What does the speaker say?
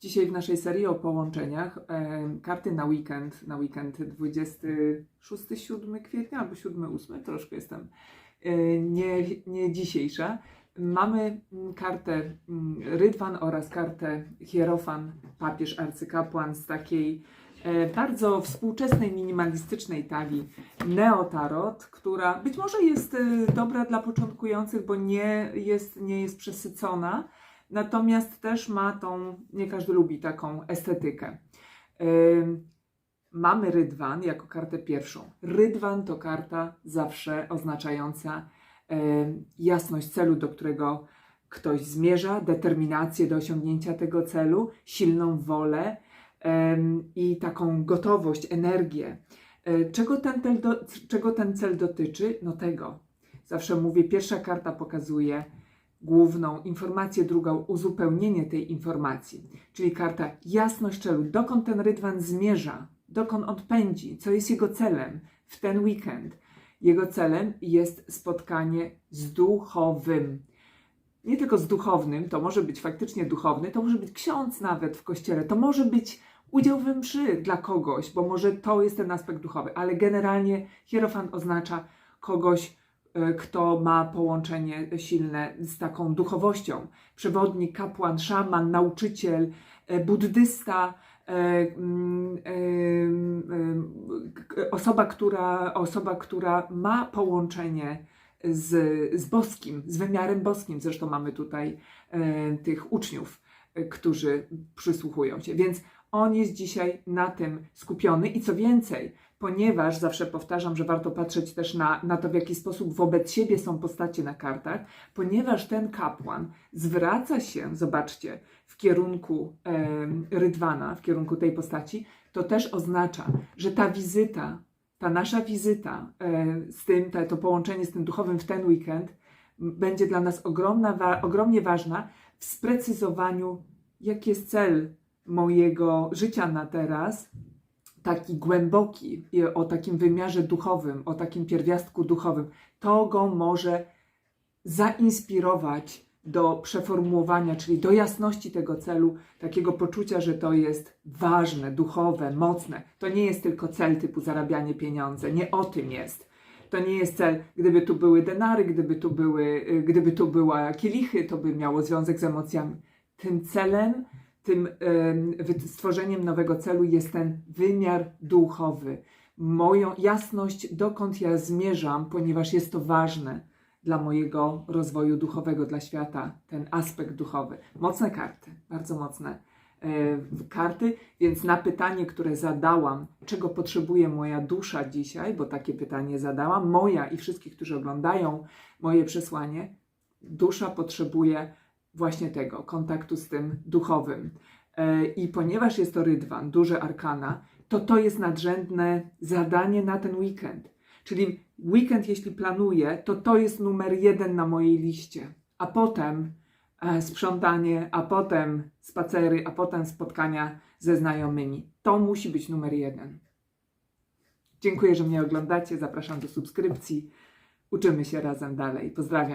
Dzisiaj w naszej serii o połączeniach e, karty na weekend, na weekend 26-7 kwietnia albo 7-8, troszkę jestem e, nie, nie dzisiejsza. Mamy mm, kartę mm, Rydwan oraz kartę Hierofan, papież arcykapłan z takiej e, bardzo współczesnej, minimalistycznej talii Neotarot, która być może jest e, dobra dla początkujących, bo nie jest, nie jest przesycona, natomiast też ma tą, nie każdy lubi taką estetykę. Mamy Rydwan jako kartę pierwszą. Rydwan to karta zawsze oznaczająca jasność celu, do którego ktoś zmierza, determinację do osiągnięcia tego celu, silną wolę i taką gotowość, energię. Czego ten, do, czego ten cel dotyczy? No tego. Zawsze mówię, pierwsza karta pokazuje główną informację, drugą uzupełnienie tej informacji. Czyli karta jasność celu, dokąd ten rydwan zmierza, dokąd on pędzi, co jest jego celem w ten weekend. Jego celem jest spotkanie z duchowym. Nie tylko z duchownym, to może być faktycznie duchowny, to może być ksiądz nawet w kościele, to może być udział we mszy dla kogoś, bo może to jest ten aspekt duchowy, ale generalnie hierofant oznacza kogoś, kto ma połączenie silne z taką duchowością. Przewodnik, kapłan, szaman, nauczyciel, e, buddysta, e, mm, osoba, która, osoba, która ma połączenie z, z boskim, z wymiarem boskim. Zresztą mamy tutaj tych uczniów, którzy przysłuchują się. Więc on jest dzisiaj na tym skupiony i co więcej, ponieważ zawsze powtarzam, że warto patrzeć też na, na to, w jaki sposób wobec siebie są postacie na kartach, ponieważ ten kapłan zwraca się, zobaczcie, w kierunku em, Rydwana, w kierunku tej postaci, to też oznacza, że ta wizyta, ta nasza wizyta e, z tym, ta, to połączenie z tym duchowym w ten weekend będzie dla nas ogromna, wa- ogromnie ważna w sprecyzowaniu, jaki jest cel mojego życia na teraz, taki głęboki, o takim wymiarze duchowym, o takim pierwiastku duchowym, to go może zainspirować do przeformułowania, czyli do jasności tego celu, takiego poczucia, że to jest ważne, duchowe, mocne. To nie jest tylko cel typu zarabianie pieniądze, nie o tym jest. To nie jest cel, gdyby tu były denary, gdyby tu, były, y, gdyby tu była kielichy, to by miało związek z emocjami. Tym celem, tym stworzeniem nowego celu jest ten wymiar duchowy. Moją jasność, dokąd ja zmierzam, ponieważ jest to ważne dla mojego rozwoju duchowego, dla świata, ten aspekt duchowy. Mocne karty, bardzo mocne karty, więc na pytanie, które zadałam, czego potrzebuje moja dusza dzisiaj, bo takie pytanie zadałam, moja i wszystkich, którzy oglądają moje przesłanie, dusza potrzebuje właśnie tego kontaktu z tym duchowym. E, I ponieważ jest to rydwan, duże arkana, to to jest nadrzędne zadanie na ten weekend. Czyli weekend, jeśli planuję, to to jest numer jeden na mojej liście. A potem sprzątanie, a potem spacery, a potem spotkania ze znajomymi. To musi być numer jeden. Dziękuję, że mnie oglądacie. Zapraszam do subskrypcji. Uczymy się razem dalej. Pozdrawiam.